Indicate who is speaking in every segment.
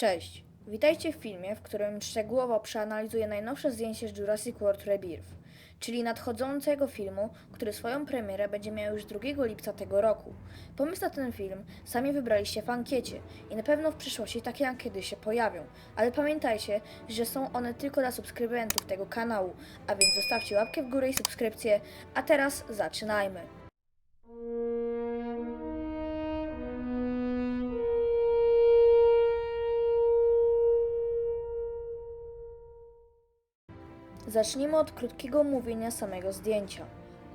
Speaker 1: Cześć, witajcie w filmie, w którym szczegółowo przeanalizuję najnowsze zdjęcie z Jurassic World Rebirth, czyli nadchodzącego filmu, który swoją premierę będzie miał już 2 lipca tego roku. Pomysł na ten film sami wybraliście w ankiecie i na pewno w przyszłości takie ankiety się pojawią, ale pamiętajcie, że są one tylko dla subskrybentów tego kanału, a więc zostawcie łapkę w górę i subskrypcję, a teraz zaczynajmy. Zacznijmy od krótkiego omówienia samego zdjęcia.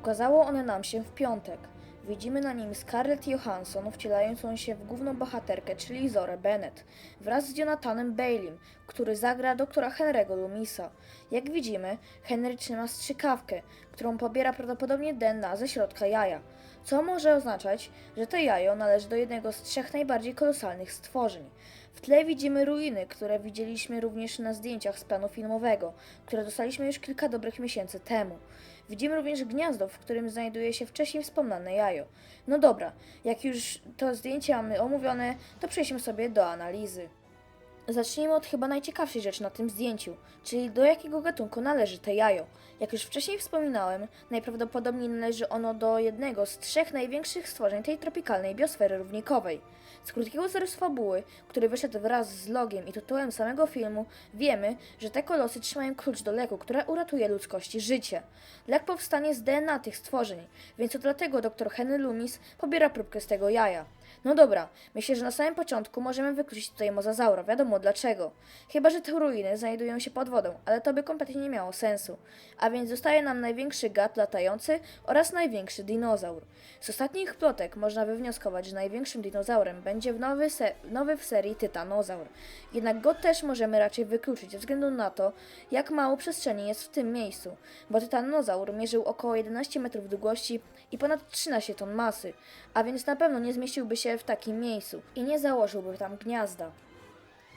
Speaker 1: Ukazało one nam się w piątek. Widzimy na nim Scarlett Johansson wcielającą się w główną bohaterkę, czyli Zorę Bennett, wraz z Jonathanem Baileym, który zagra doktora Henry'ego Lumisa. Jak widzimy, Henry trzyma strzykawkę, którą pobiera prawdopodobnie DNA ze środka jaja, co może oznaczać, że to jajo należy do jednego z trzech najbardziej kolosalnych stworzeń. W tle widzimy ruiny, które widzieliśmy również na zdjęciach z planu filmowego, które dostaliśmy już kilka dobrych miesięcy temu. Widzimy również gniazdo, w którym znajduje się wcześniej wspomniane jajo. No dobra, jak już to zdjęcie mamy omówione, to przejdźmy sobie do analizy. Zacznijmy od chyba najciekawszej rzeczy na tym zdjęciu, czyli do jakiego gatunku należy to jajo. Jak już wcześniej wspominałem, najprawdopodobniej należy ono do jednego z trzech największych stworzeń tej tropikalnej biosfery równikowej. Z krótkiego zarysu fabuły, który wyszedł wraz z logiem i tytułem samego filmu, wiemy, że te kolosy trzymają klucz do leku, które uratuje ludzkości życie. Lek powstanie z DNA tych stworzeń, więc to dlatego dr Henry Loomis pobiera próbkę z tego jaja. No dobra, myślę, że na samym początku możemy wykluczyć tutaj mozazaura, wiadomo dlaczego. Chyba, że te ruiny znajdują się pod wodą, ale to by kompletnie nie miało sensu. A więc zostaje nam największy gad latający oraz największy dinozaur. Z ostatnich plotek można wywnioskować, że największym dinozaurem będzie w nowy, se- nowy w serii tytanozaur. Jednak go też możemy raczej wykluczyć ze względu na to, jak mało przestrzeni jest w tym miejscu, bo tytanozaur mierzył około 11 metrów długości i ponad 13 ton masy, a więc na pewno nie zmieściłby się w takim miejscu i nie założyłby tam gniazda.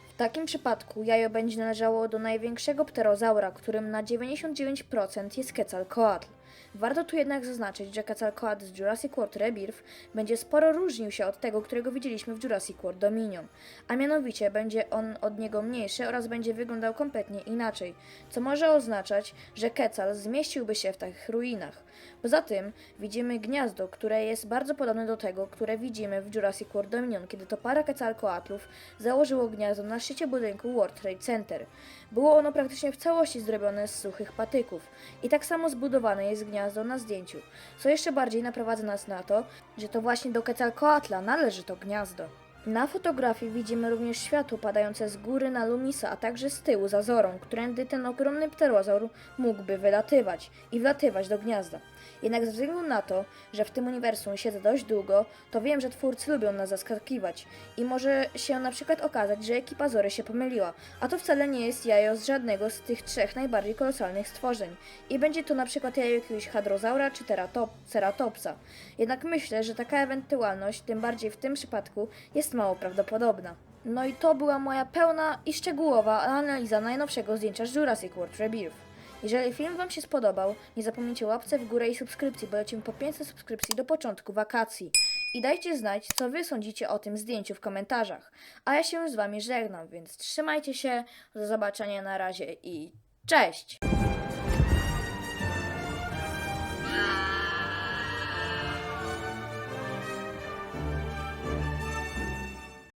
Speaker 1: W takim przypadku jajo będzie należało do największego pterozaura, którym na 99% jest Quetzalcoatl. Warto tu jednak zaznaczyć, że Quetzalcoatl z Jurassic World Rebirth będzie sporo różnił się od tego, którego widzieliśmy w Jurassic World Dominion, a mianowicie będzie on od niego mniejszy oraz będzie wyglądał kompletnie inaczej, co może oznaczać, że Quetzal zmieściłby się w tych ruinach. Poza tym widzimy gniazdo, które jest bardzo podobne do tego, które widzimy w Jurassic World Dominion, kiedy to para Quetzalcoatlów założyło gniazdo na szczycie budynku World Trade Center. Było ono praktycznie w całości zrobione z suchych patyków i tak samo zbudowane jest gniazdo na zdjęciu, co jeszcze bardziej naprowadza nas na to, że to właśnie do Quetzalcoatla należy to gniazdo. Na fotografii widzimy również światło padające z góry na Lumisa, a także z tyłu za Zorą, którędy ten ogromny pterozaur mógłby wylatywać i wlatywać do gniazda. Jednak ze względu na to, że w tym uniwersum siedzę dość długo, to wiem, że twórcy lubią nas zaskakiwać i może się na przykład okazać, że ekipa Zory się pomyliła, a to wcale nie jest jajo z żadnego z tych trzech najbardziej kolosalnych stworzeń i będzie to na przykład jajo jakiegoś hadrozaura czy teratop, ceratopsa. Jednak myślę, że taka ewentualność, tym bardziej w tym przypadku, jest mało prawdopodobna. No i to była moja pełna i szczegółowa analiza najnowszego zdjęcia z Jurassic World Rebirth. Jeżeli film Wam się spodobał, nie zapomnijcie łapce w górę i subskrypcji, bo lecimy po 500 subskrypcji do początku wakacji. I dajcie znać, co Wy sądzicie o tym zdjęciu w komentarzach. A ja się już z Wami żegnam, więc trzymajcie się, do zobaczenia na razie i cześć!